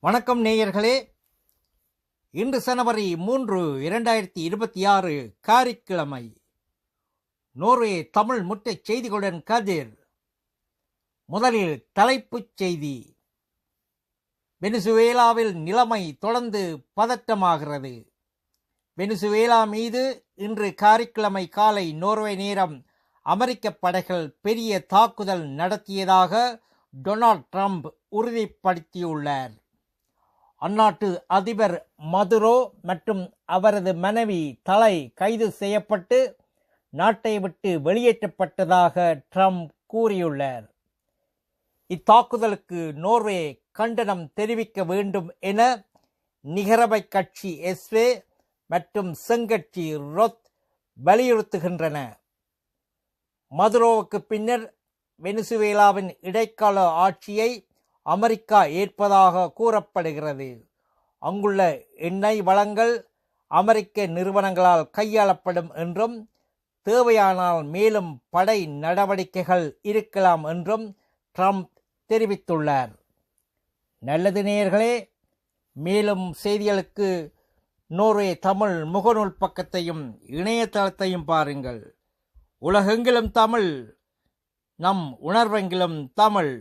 வணக்கம் நேயர்களே. இன்று ஜனவரி மூன்று இரண்டாயிரத்தி இருபத்தி ஆறு காரிக்கிழமை. நோர்வே தமிழ் முட்டை செய்திகளுடன் கதிர். முதலில் தலைப்புச் செய்தி. வெனிசுவேலாவில் நிலைமை தொடர்ந்து பதட்டமாகிறது. வெனிசுவேலா மீது இன்று காரிக்கிழமை காலை நோர்வே நேரம் அமெரிக்க படைகள் பெரிய தாக்குதல் நடத்தியதாக டொனால்ட் ட்ரம்ப் உறுதிப்படுத்தியுள்ளார். அந்நாட்டு அதிபர் மதுரோ மற்றும் அவரது மனைவி தலை கைது செய்யப்பட்டு நாட்டை விட்டு வெளியேற்றப்பட்டதாக ட்ரம்ப் கூறியுள்ளார். இத்தாக்குதலுக்கு நோர்வே கண்டனம் தெரிவிக்க வேண்டும் என நிகரவை கட்சி எஸ்வே மற்றும் செங்கட்சி ரொத் வலியுறுத்துகின்றன. மதுரோவுக்கு பின்னர் வெனிசுவேலாவின் இடைக்கால ஆட்சியை அமெரிக்கா ஏற்பதாக கூறப்படுகிறது. அங்குள்ள எண்ணெய் வளங்கள் அமெரிக்க நிறுவனங்களால் கையாளப்படும் என்றும் தேவையானால் மேலும் படை நடவடிக்கைகள் இருக்கலாம் என்றும் ட்ரம்ப் தெரிவித்துள்ளார். நல்லது நேயர்களே மேலும் செய்திகளுக்கு நோர்வே தமிழ் முகநூல் பக்கத்தையும் இணையதளத்தையும் பாருங்கள். உலகெங்கிலும் தமிழ் நம் உணர்வெங்கிலும் தமிழ்.